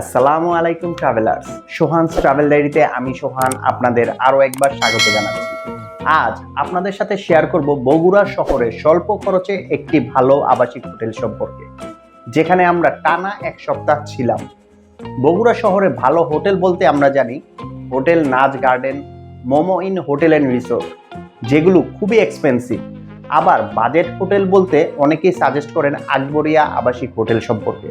আসসালামু আলাইকুম travellers. সোহানস travel ডায়েরিতে আমি সোহান আপনাদের আরও একবার স্বাগত জানাচ্ছি। আজ আপনাদের সাথে শেয়ার করব বগুড়া শহরে স্বল্প খরচে একটি ভালো আবাসিক হোটেল সম্পর্কে, যেখানে আমরা টানা এক সপ্তাহ ছিলাম। বগুড়া শহরে ভালো হোটেল বলতে আমরা জানি hotel Naz garden, Momo inn hotel and resort, যেগুলো খুবই এক্সপেন্সিভ। আবার বাজেট হোটেল বলতে অনেকেই সাজেস্ট করেন আকবরিয়া আবাসিক হোটেল সম্পর্কে।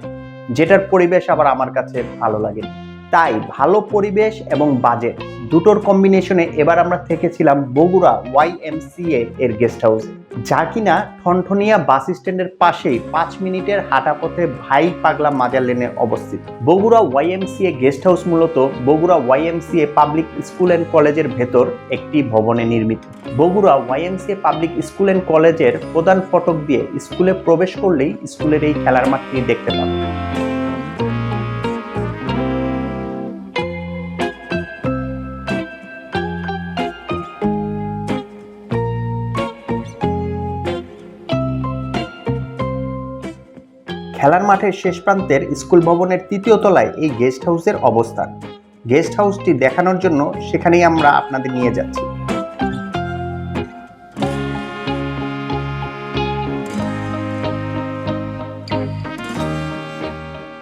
যেটার পরিবেশ আবার আমার কাছে ভালো লাগে। তাই ভালো পরিবেশ এবং বাজেট দুটোর কম্বিনেশনে এবার আমরা থেকেছিলাম বগুড়া ওয়াইএমসিএ এর গেস্ট হাউস যা কিনা ঠনঠনিয়া বাস স্ট্যান্ডের পাশেই পাঁচ মিনিটের হাঁটা পথে ভাই পাগলা মাজার লেনে অবস্থিত। বগুড়া ওয়াইএমসিএ গেস্ট হাউস মূলত Bogura YMCA public school and কলেজের ভেতর একটি ভবনে নির্মিত। Bogura YMCA public school and কলেজের প্রধান ফটক দিয়ে স্কুলে প্রবেশ করলেই স্কুলের এই খেলার মাঠটি দেখতে পাবেন খেলার মাঠের শেষ প্রান্তের স্কুল ভবনের তৃতীয় তলায় এই গেস্ট হাউসের অবস্থান। গেস্ট হাউসটি দেখানোর জন্য সেখানেই আমরা আপনাদের নিয়ে যাচ্ছি।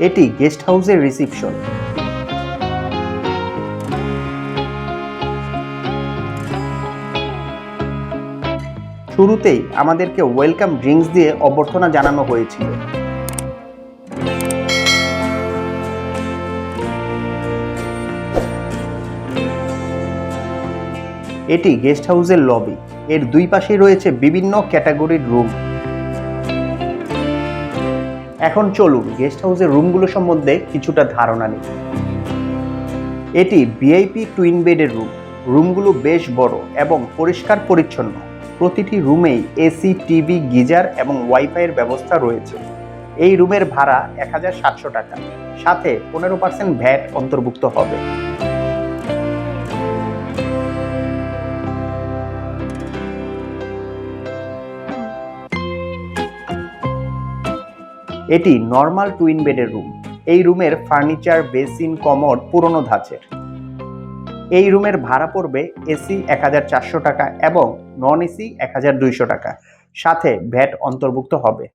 এটি গেস্ট হাউসের রিসিপশন। শুরুতেই আমাদেরকে ওয়েলকাম ড্রিঙ্কস দিয়ে অভ্যর্থনা জানানো হয়েছিল। এটি গেস্ট হাউসের লবি। এর দুই পাশে রয়েছে বিভিন্ন ক্যাটাগরির রুম। এখন চলুন গেস্ট হাউসের রুমগুলো সম্বন্ধে কিছুটা ধারণা নিই। এটি ভিআইপি টুইন বেডের রুম। রুমগুলো বেশ বড় এবং পরিষ্কার পরিচ্ছন্ন। প্রতিটি রুমেই এসি, টিভি, গিজার এবং ওয়াইফাইয়ের ব্যবস্থা রয়েছে। এই রুমের ভাড়া এক হাজার সাতশো টাকা। সাথে পনেরো পার্সেন্ট ভ্যাট অন্তর্ভুক্ত হবে। এটি নর্মাল টুইন বেডের রুম এই রুমের ফার্নিচার বেসিন কমোড পুরনো ধাঁচের। এই রুমের ভাড়া পড়বে এসি এক হাজার চারশো টাকা এবং নন এসি এক হাজার দুইশো টাকা। সাথে ভ্যাট অন্তর্ভুক্ত হবে।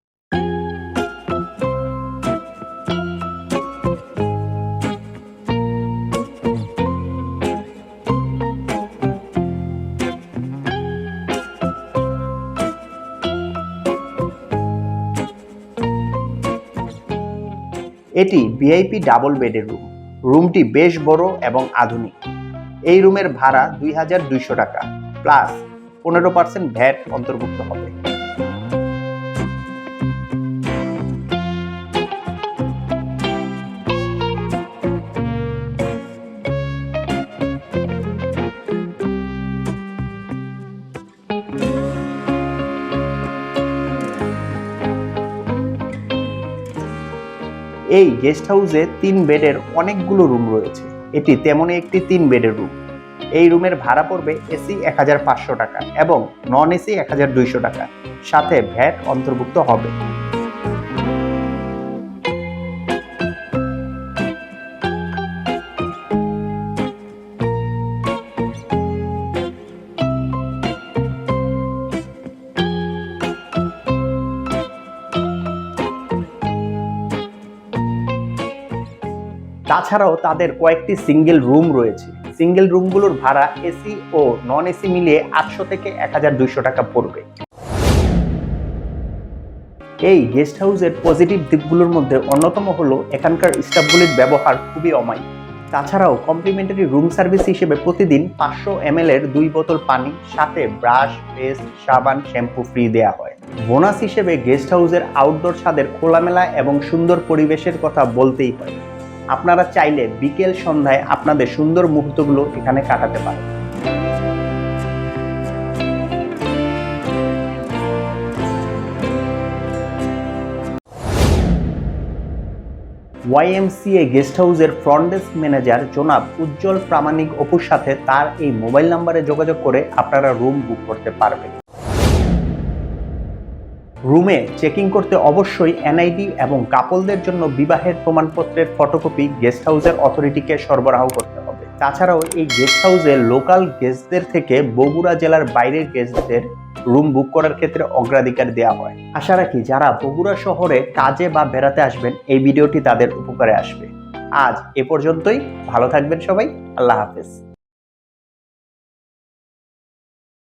এটি ভিআইপি ডাবল বেডের রুম রুমটি বেশ বড় এবং আধুনিক। এই রুমের ভাড়া দুই হাজার দুইশো টাকা। প্লাস পনেরো পার্সেন্ট ভ্যাট অন্তর্ভুক্ত হবে। এই গেস্ট হাউসে তিন বেডের অনেকগুলো রুম রয়েছে। এটি তেমনই একটি তিন বেডের রুম। এই রুমের ভাড়া পড়বে এসি এক হাজার পাঁচশো টাকা এবং নন এসি এক হাজার দুইশো টাকা। সাথে ভ্যাট অন্তর্ভুক্ত হবে। তাছাড়াও তাদের কয়েকটি সিঙ্গেল রুম রয়েছে। সিঙ্গেল রুমগুলোর ভাড়া এসি ও নন এসি মিলিয়ে আটশো থেকে এক হাজার দুইশো টাকা পড়বে। এই গেস্ট হাউসের পজিটিভ দিকগুলোর মধ্যে অন্যতম হলো এখানকার স্টাফগুলির ব্যবহার খুবই অমায়িক। তাছাড়াও কমপ্লিমেন্টারি রুম সার্ভিস হিসেবে প্রতিদিন পাঁচশো এম এর দুই বোতল পানি, সাথে ব্রাশ, পেস্ট, সাবান, শ্যাম্পু ফ্রি দেওয়া হয়। বোনাস হিসেবে গেস্ট হাউসের আউটডোর ছাদের খোলামেলা এবং সুন্দর পরিবেশের কথা বলতেই হয়। আপনারা চাইলে বিকেল সন্ধ্যায় আপনাদের সুন্দর মুহূর্তগুলো এখানে কাটাতে পারেন। ওয়াইএমসিএ গেস্ট হাউসের ফ্রন্ট ডেস্ক ম্যানেজার জনাব উজ্জ্বল প্রামাণিক অপুর সাথে তার এই মোবাইল নাম্বারে যোগাযোগ করে আপনারা রুম বুক করতে পারবেন। রুমে চেকিং করতে অবশ্যই এনআইডি এবং কাপলদের জন্য বিবাহের প্রমাণপত্রের ফটোকপি গেস্ট হাউসের অথরিটিকে সরবরাহ করতে হবে। তাছাড়াও এই গেস্ট হাউসে লোকাল গেস্টদের থেকে বগুড়া জেলার বাইরের গেস্টদের রুম বুক করার ক্ষেত্রে অগ্রাধিকার দেওয়া হয়। আশা রাখি যারা বগুড়া শহরে কাজে বা বেড়াতে আসবেন, এই ভিডিওটি তাদের উপকারে আসবে। আজ এ পর্যন্তই। ভালো থাকবেন সবাই। আল্লাহ হাফেজ।